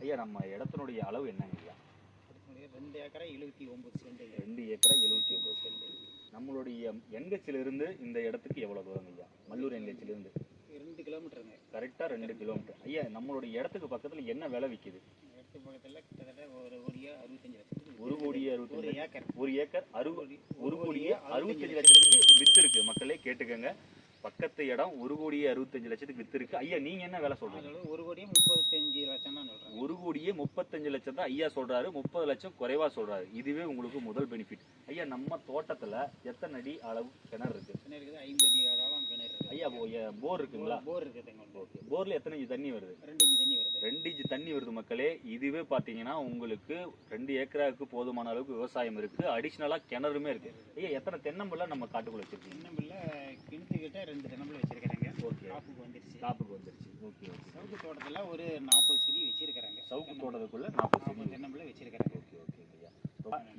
ஐயா நம்ம இடத்தினுடைய அளவு என்னங்க ஐயா? ரெண்டு ஏக்கரா எழுபத்தி ஒன்பது சென்ட் ரெண்டு ஏக்கரா எழுபத்தி ஒன்பது சென்ட் நம்மளுடைய என்கச்சிலிருந்து இந்த இடத்துக்கு எவ்வளவு தூரம் ஐயா? மல்லூர் என்கச்சிலிருந்து ரெண்டு கிலோமீட்டருங்க. கரெக்டாக ரெண்டு கிலோமீட்டர். ஐயா நம்மளுடைய இடத்துக்கு பக்கத்தில் என்ன விலை விற்கிது இடத்து பக்கத்தில் கிட்டத்தட்ட ஒரு கோடியா அறுபத்தஞ்சு லட்சத்துக்கு ஒரு கோடியே ஒரு அறுபத்தஞ்சு ஏக்கர். ஒரு ஏக்கர் அறுபது ஒரு கோடியே அறுபத்தஞ்சு லட்சத்துக்கு வித்து இருக்கு மக்களே கேட்டுக்கங்க. பக்கத்து இடம் ஒரு கோடியே அறுபத்தஞ்சு லட்சத்துக்கு வித்து இருக்கு ஐயா நீங்க என்ன வேலை சொல்றீங்க? அதோட ஒரு கோடியே முப்பத்தஞ்சு கோடியே முப்பத்தஞ்சு லட்சம் தான் ஐயா சொல்றாரு முப்பது லட்சம் குறைவா சொல்றாரு. இதுவே உங்களுக்கு முதல் பெனிஃபிட் ஐயா நம்ம தோட்டத்துல எத்தனை அடி அளவு கிணறு இருக்கு? கிணறு இருக்குது? ஐந்து அடி ஆழம் கிணறு இருக்குது. ஐயா போர் இருக்குங்களா? போர் ஒன்று. ஓகே. போர்ல எத்தனை இன்ச்சு தண்ணி வருது? ரெண்டு இன்ச்சு தண்ணி வருது. ரெண்டு இன்ச்சு தண்ணி வருது மக்களே. இதுவே பாத்தீங்கன்னா உங்களுக்கு ரெண்டு ஏக்கராவுக்கு போதுமான அளவுக்கு விவசாயம் இருக்கு. அடிஷ்னலா கிணறுமே இருக்கு. ஐயா எத்தனை தென்னம்பிள்ளை நம்ம காட்டுக்குள்ள வச்சிருக்கீங்க? தென்னம்பிள்ள கிணத்துக்கிட்ட ரெண்டு தென்னம்பிள்ள வச்சிருக்கிறாங்க. ஓகே. காப்புக்கு வந்துருச்சு. காப்புக்கு வந்துருச்சு. Okay okay. சவுக்கு தோட்டத்தில் ஒரு நாற்பது தோட்டத்துக்குள்ள நாற்பது செடி தென்னம்பிள்ள ஓகே ஓகே ஐயா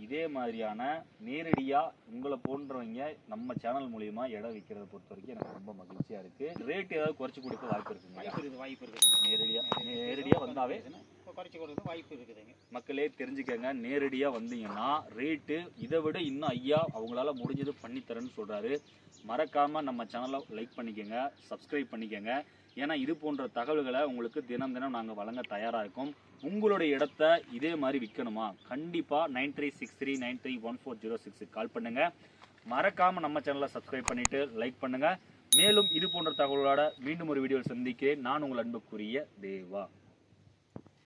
இதே மாதிரியான நேரடியா உங்களை போன்றவங்க நம்ம சேனல் மூலியமா இடம் விற்கிறத பொறுத்த வரைக்கும் எனக்கு ரொம்ப மகிழ்ச்சியா இருக்கு. ரேட் ஏதாவது குறைச்சு கொடுக்க வாய்ப்பு இருக்குங்க வாய்ப்பு இருக்குது வாய்ப்பு இருக்குதுங்க நேரடியா நேரடியா வந்தாவே குறைச்சி கொடுக்க வாய்ப்பு இருக்குதுங்க. மக்களே தெரிஞ்சுக்கங்க. நேரடியாக வந்தீங்கன்னா ரேட்டு இதை விட இன்னும் ஐயா அவங்களால முடிஞ்சது பண்ணித்தரேன்னு சொல்கிறாரு மறக்காமல் நம்ம சேனலை லைக் பண்ணிக்கோங்க சப்ஸ்கிரைப் பண்ணிக்கோங்க. ஏன்னா இது போன்ற தகவல்களை உங்களுக்கு தினம் தினம் நாங்கள் வழங்க தயாராக இருக்கோம். உங்களுடைய இடத்த இதே மாதிரி விற்கணுமா கண்டிப்பாக nine three six three nine three one four zero சிக்ஸுக்கு கால் பண்ணுங்கள் மறக்காமல் நம்ம சேனலை சப்ஸ்கிரைப் பண்ணிவிட்டு லைக் பண்ணுங்கள் மேலும் இது போன்ற தகவலோட மீண்டும் ஒரு வீடியோவில் சந்திக்கிறேன். நான் உங்கள் அன்புக்குரிய தேவா.